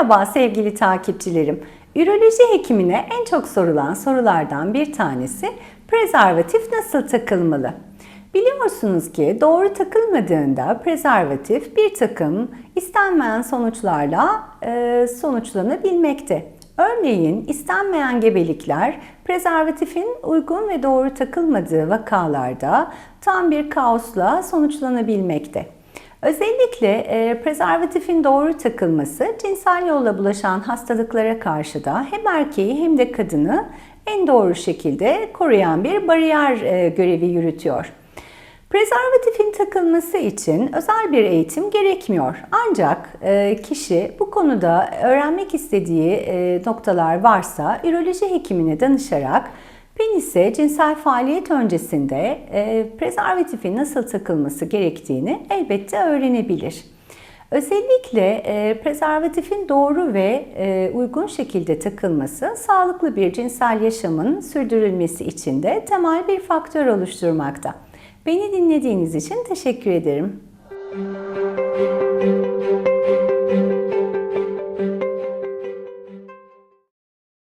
Merhaba sevgili takipçilerim. Üroloji hekimine en çok sorulan sorulardan bir tanesi prezervatif nasıl takılmalı? Biliyorsunuz ki doğru takılmadığında prezervatif bir takım istenmeyen sonuçlarla e, sonuçlanabilmekte. Örneğin istenmeyen gebelikler prezervatifin uygun ve doğru takılmadığı vakalarda tam bir kaosla sonuçlanabilmekte. Özellikle e, prezervatifin doğru takılması cinsel yolla bulaşan hastalıklara karşı da hem erkeği hem de kadını en doğru şekilde koruyan bir bariyer e, görevi yürütüyor. Prezervatifin takılması için özel bir eğitim gerekmiyor. Ancak e, kişi bu konuda öğrenmek istediği e, noktalar varsa üroloji hekimine danışarak penise cinsel faaliyet öncesinde e, prezervatifin nasıl takılması gerektiğini elbette öğrenebilir. Özellikle e, prezervatifin doğru ve e, uygun şekilde takılması sağlıklı bir cinsel yaşamın sürdürülmesi için de temel bir faktör oluşturmakta. Beni dinlediğiniz için teşekkür ederim.